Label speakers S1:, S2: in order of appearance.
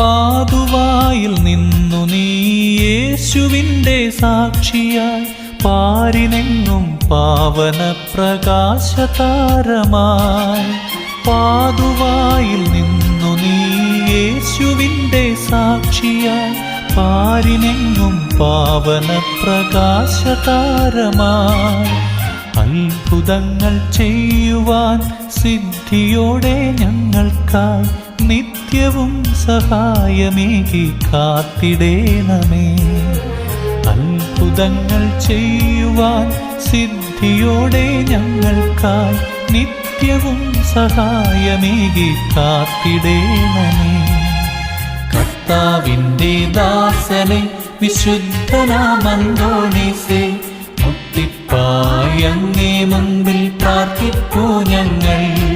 S1: പാതുവായിൽ നിന്നു നീ യേശുവിന്റെ സാക്ഷിയായി. പാരിനെങ്ങും പാവന പ്രകാശതാരമായി പാതുവായിൽ നിന്നു നീ യേശുവിന്റെ സാക്ഷിയായി. പാരിനെങ്ങും പാവന പ്രകാശതാരമായി അത്ഭുതങ്ങൾ ചെയ്യുവാൻ സിദ്ധിയോടെ ഞങ്ങൾക്കായി നിത്യവും സഹായമേകി കാത്തിടേണമേ. അത്ഭുതങ്ങൾ ചെയ്യുവാൻ സിദ്ധിയോടെ ഞങ്ങൾക്കായി നിത്യവും സഹായമേകി കാത്തിടേണമേ. കർത്താവിന്റെ ദാസനെ വിശുദ്ധനാമന്തോണിസേ മുത്തിപ്പായങ്ങേ മുൻപിൽ പ്രാർത്ഥിപ്പൂ ഞങ്ങൾ.